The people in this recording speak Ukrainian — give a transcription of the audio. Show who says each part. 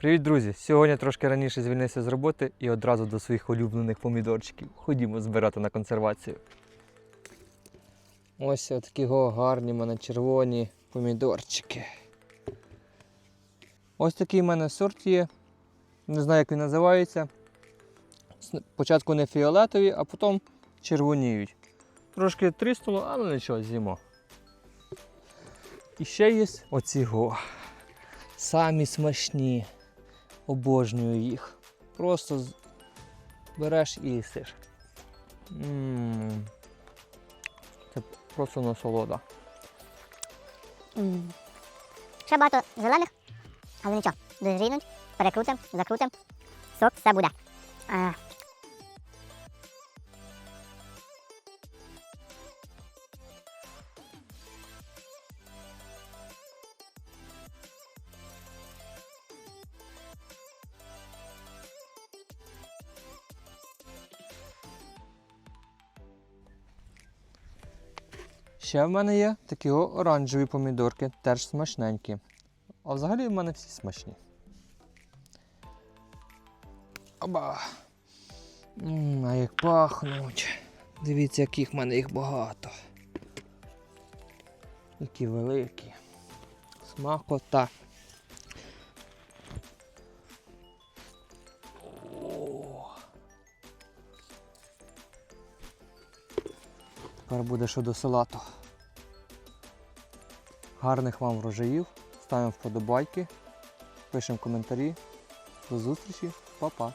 Speaker 1: Привіт, друзі! Сьогодні трошки раніше звільнився з роботи і одразу до своїх улюблених помідорчиків. Ходімо збирати на консервацію. Ось такі гарні в мене червоні помідорчики. Ось такий в мене сорт є. Не знаю, як він називається. Спочатку не фіолетові, а потім червоніють. Трошки тріснуло, але нічого, з'їмо. І ще є оці го. Самі смачні. Обожнюю їх. Просто береш і їсиш. Це просто насолода.
Speaker 2: Ще багато зелених, але нічого. Дозрінуть, перекрутимо, закрутимо. Сок, все буде. А,
Speaker 1: Ще в мене є такі оранжеві помідорки, теж смачненькі. А взагалі в мене всі смачні. Оба. М, а як пахнуть. Дивіться, яких в мене їх багато. Які великі. Смакота. Тепер буде щодо салату. Гарних вам врожаїв. Ставимо вподобайки, пишемо коментарі. До зустрічі, Па-па!